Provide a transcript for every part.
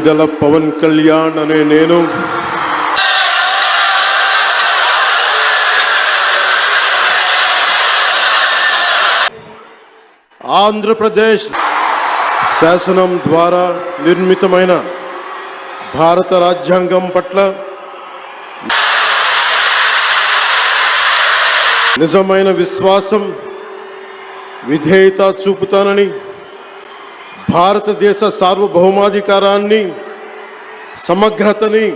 గల పవన్ కళ్యాణ్ అనే నేను. ఆంధ్రప్రదేశ్ శాసనం ద్వారా నిర్మితమైన భారత రాజ్యాంగం పట్ల నిజమైన విశ్వాసం విధేయత చూపుతానని భారతదేశ సార్వభౌమాధికారాన్ని సమగ్రతని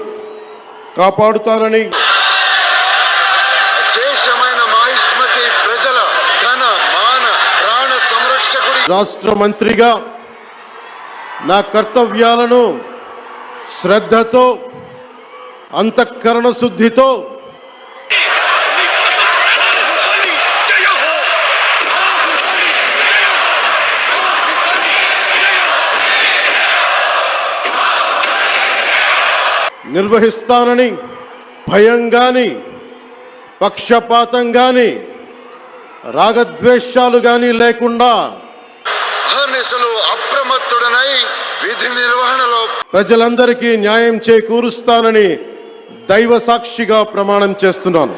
సంరక్షకుడి రాష్ట్ర మంత్రిగా నా కర్తవ్యాలను శ్రద్ధతో అంతఃకరణ శుద్ధితో నిర్వహిస్తానని భయం గాని పక్షపాతం గాని రాగద్వేషాలు గాని లేకుండా అప్రమత్తుడనై విధి నిర్వహణలో ప్రజలందరికీ న్యాయం చేకూరుస్తానని దైవ సాక్షిగా ప్రమాణం చేస్తున్నాను.